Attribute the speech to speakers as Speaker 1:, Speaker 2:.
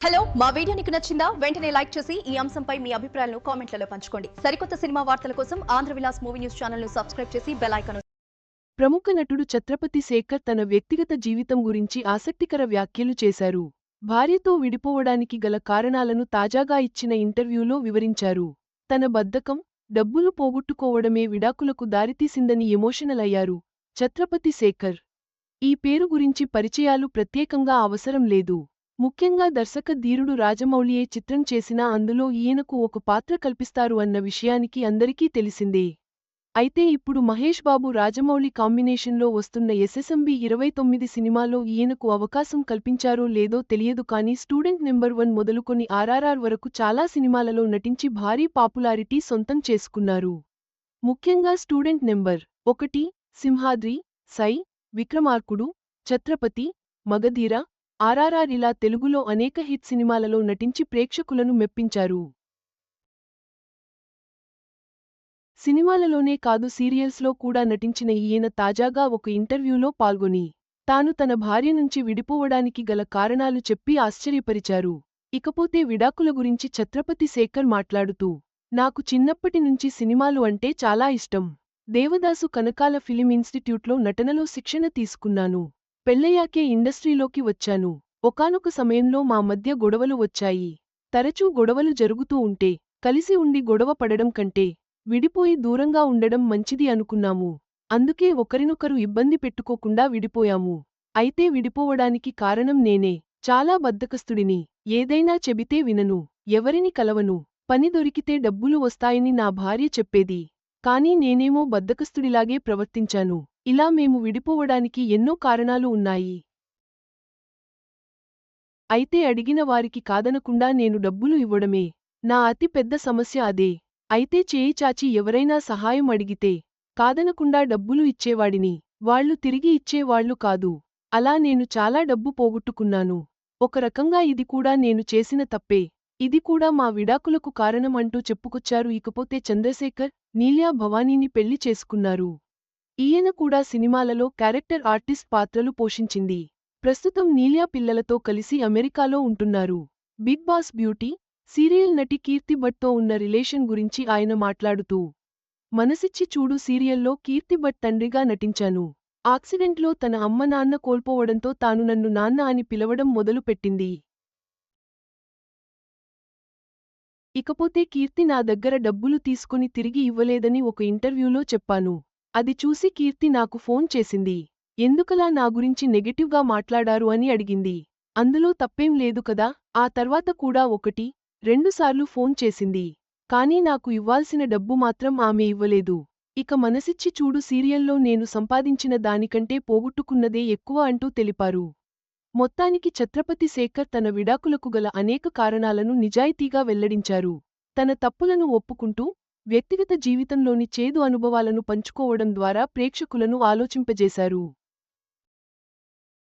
Speaker 1: Hello మా video నీకు నచ్చిందా? వెంటనే లైక్ చేసి ఈ అంశంపై మీ అభిప్రాయాలను కామెంట్లలో పంచుకోండి. సరికొత్త సినిమా వార్తల కోసం ఆంధ్ర విలాస్ మూవీ న్యూస్ ఛానల్ను సబ్స్క్రైబ్ చేసి బెల్
Speaker 2: ప్రముఖ నటుడు ఛత్రపతి శేఖర్ తన వ్యక్తిగత జీవితం గురించి ఆసక్తికర వ్యాఖ్యలు చేశారు. భార్యతో విడిపోవడానికి గల కారణాలను తాజాగా ఇచ్చిన ఇంటర్వ్యూలో వివరించారు. తన బద్ధకం డబ్బులు పోగొట్టుకోవడమే విడాకులకు దారితీసిందని ఎమోషనల్ అయ్యారు ఛత్రపతి శేఖర్. ఈ పేరు గురించి పరిచయాలు ప్రత్యేకంగా అవసరం లేదు. ముఖ్యంగా దర్శక ధీరుడు రాజమౌళియే చిత్రం చేసినా అందులో ఈయనకు ఒక పాత్ర కల్పిస్తారు అన్న విషయానికి అందరికీ తెలిసిందే. అయితే ఇప్పుడు మహేష్ బాబు రాజమౌళి కాంబినేషన్లో వస్తున్న ఎస్ఎస్ఎంబి ఇరవై తొమ్మిది సినిమాలో ఈయనకు అవకాశం కల్పించారో లేదో తెలియదు కానీ స్టూడెంట్ నెంబర్ వన్ మొదలుకొని ఆర్ఆర్ఆర్ వరకు చాలా సినిమాలలో నటించి భారీ పాపులారిటీ సొంతం చేసుకున్నారు. ముఖ్యంగా స్టూడెంట్ నెంబర్ ఒకటి సింహాద్రి సై విక్రమార్కుడు ఛత్రపతి మగధీర ఆర్ఆర్ఆర్ ఇలా తెలుగులో అనేక హిట్ సినిమాలలో నటించి ప్రేక్షకులను మెప్పించారు. సినిమాలలోనే కాదు సీరియల్స్లో కూడా నటించిన ఈయన తాజాగా ఒక ఇంటర్వ్యూలో పాల్గొని తాను తన భార్య నుంచి విడిపోవడానికి గల కారణాలు చెప్పి ఆశ్చర్యపరిచారు. ఇకపోతే విడాకుల గురించి ఛత్రపతి శేఖర్ మాట్లాడుతూ నాకు చిన్నప్పటి నుంచి సినిమాలు అంటే చాలా ఇష్టం. దేవదాసు కనకాల ఫిలిం ఇన్స్టిట్యూట్లో నటనలో శిక్షణ తీసుకున్నాను. పెళ్ళయ్యాకే ఇండస్ట్రీలోకి వచ్చాను. ఒకానొక సమయంలో మా మధ్య గొడవలు వచ్చాయి. తరచూ గొడవలు జరుగుతూ ఉంటే కలిసి ఉండి గొడవ పడడం కంటే విడిపోయి దూరంగా ఉండడం మంచిది అనుకున్నాము. అందుకే ఒకరినొకరు ఇబ్బంది పెట్టుకోకుండా విడిపోయాము. అయితే విడిపోవడానికి కారణం నేనే. చాలా బద్ధకస్తుడిని. ఏదైనా చెబితే వినను. ఎవరిని కలవను. పని దొరికితే డబ్బులు వస్తాయని నా భార్య చెప్పేది. కానీ నేనేమో బద్ధకస్తుడిలాగే ప్రవర్తించాను. ఇలా మేము విడిపోవడానికి ఎన్నో కారణాలు ఉన్నాయి. అయితే అడిగిన వారికి కాదనకుండా నేను డబ్బులు ఇవ్వడమే. నా అతి పెద్ద సమస్య అదే. అయితే చేయి చాచి ఎవరైనా సహాయం అడిగితే కాదనకుండా డబ్బులు ఇచ్చేవాడిని. వాళ్ళు తిరిగి ఇచ్చేవాళ్ళు కాదు. అలా నేను చాలా డబ్బు పోగొట్టుకున్నాను. ఒక రకంగా ఇది కూడా నేను చేసిన తప్పే. ఇది కూడా మా విడాకులకు కారణమంటూ చెప్పుకొచ్చారు. ఇకపోతే చంద్రశేఖర్ నీల్యా భవానీని పెళ్ళి చేసుకున్నారు. ఈయన కూడా సినిమాలలో క్యారెక్టర్ ఆర్టిస్ట్ పాత్రలు పోషించింది. ప్రస్తుతం నీలియా పిల్లలతో కలిసి అమెరికాలో ఉంటున్నారు. బిగ్ బాస్ బ్యూటీ సీరియల్ నటి కీర్తి భట్తో ఉన్న రిలేషన్ గురించి ఆయన మాట్లాడుతూ మనసిచ్చి చూడు సీరియల్లో కీర్తి భట్ తండ్రిగా నటించాను. ఆక్సిడెంట్లో తన అమ్మ నాన్న కోల్పోవడంతో తాను నన్ను నాన్న అని పిలవడం మొదలుపెట్టింది. ఇకపోతే కీర్తి నా దగ్గర డబ్బులు తీసుకుని తిరిగి ఇవ్వలేదని ఒక ఇంటర్వ్యూలో చెప్పాను. అది చూసి కీర్తి నాకు ఫోన్ చేసింది. ఎందుకలా నా గురించి నెగటివ్గా మాట్లాడారు అని అడిగింది. అందులో తప్పేం లేదు కదా? ఆ తర్వాత కూడా ఒకటి రెండుసార్లు ఫోన్ చేసింది. కానీ నాకు ఇవ్వాల్సిన డబ్బు మాత్రం ఆమె ఇవ్వలేదు. ఇక మనసిచ్చి చూడు సీరియల్లో నేను సంపాదించిన దానికంటే పోగొట్టుకున్నదే ఎక్కువ అంటూ తెలిపారు. మొత్తానికి ఛత్రపతి శేఖర్ తన విడాకులకు గల అనేక కారణాలను నిజాయితీగా వెల్లడించారు. తన తప్పులను ఒప్పుకుంటూ వ్యక్తిగత జీవితంలోని చేదు అనుభవాలను పంచుకోవడం ద్వారా ప్రేక్షకులను ఆలోచింపజేశారు.